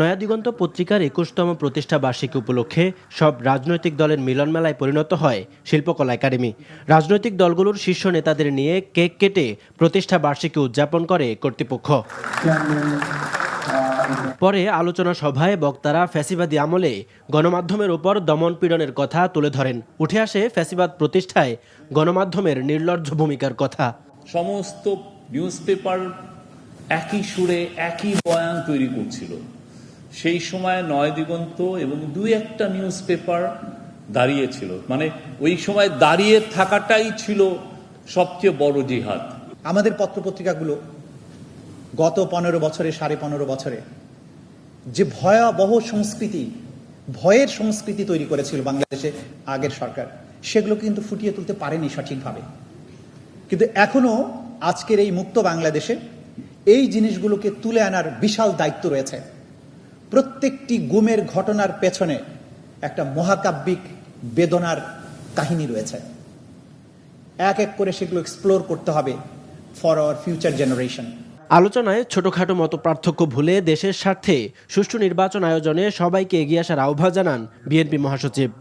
নয়াদিগন্ত পত্রিকার একুশতম প্রতিষ্ঠা বার্ষিকী উপলক্ষে সব রাজনৈতিক দলের মিলন মেলায় পরিণত হয় শিল্পকলা একাডেমি। রাজনৈতিক দলগুলোর শীর্ষ নেতাদের নিয়ে কেক কেটে প্রতিষ্ঠা বার্ষিকী উদযাপন করে কর্তৃপক্ষ। পরে আলোচনা সভায় বক্তারা ফ্যাসিবাদী আমলে গণমাধ্যমের উপর দমন পীড়নের কথা তুলে ধরেন। উঠে আসে ফ্যাসিবাদ প্রতিষ্ঠায় গণমাধ্যমের নির্লজ্জ ভূমিকার কথা। সমস্ত নিউজ পেপার একই সুরে একই বয়ান তৈরি করছিল। সেই সময় নয় দিগন্ত এবং দুই একটা নিউজ পেপার দাঁড়িয়েছিল। মানে ওই সময় দাঁড়িয়ে থাকাটাই ছিল সবচেয়ে বড় জিহাদ। আমাদের পত্রপত্রিকাগুলো গত পনেরো বছরে, সাড়ে পনেরো বছরে যে ভয়াবহ সংস্কৃতি, ভয়ের সংস্কৃতি তৈরি করেছিল বাংলাদেশে আগের সরকার, সেগুলো কিন্তু ফুটিয়ে তুলতে পারেনি সঠিকভাবে। কিন্তু এখনও আজকের এই মুক্ত বাংলাদেশে এই জিনিসগুলোকে তুলে আনার বিশাল দায়িত্ব রয়েছে। প্রত্যেকটি গুমের ঘটনার পেছনে একটা মহাকাব্যিক বেদনার কাহিনী রয়েছে। এক এক করে সেগুলো এক্সপ্লোর করতে হবে ফর আওয়ার ফিউচার জেনারেশন আলোচনায় ছোটখাটো মতো পার্থক্য ভুলে দেশের স্বার্থে সুষ্ঠু নির্বাচন আয়োজনে সবাইকে এগিয়ে আসার আহ্বান জানান বিএনপি মহাসচিব।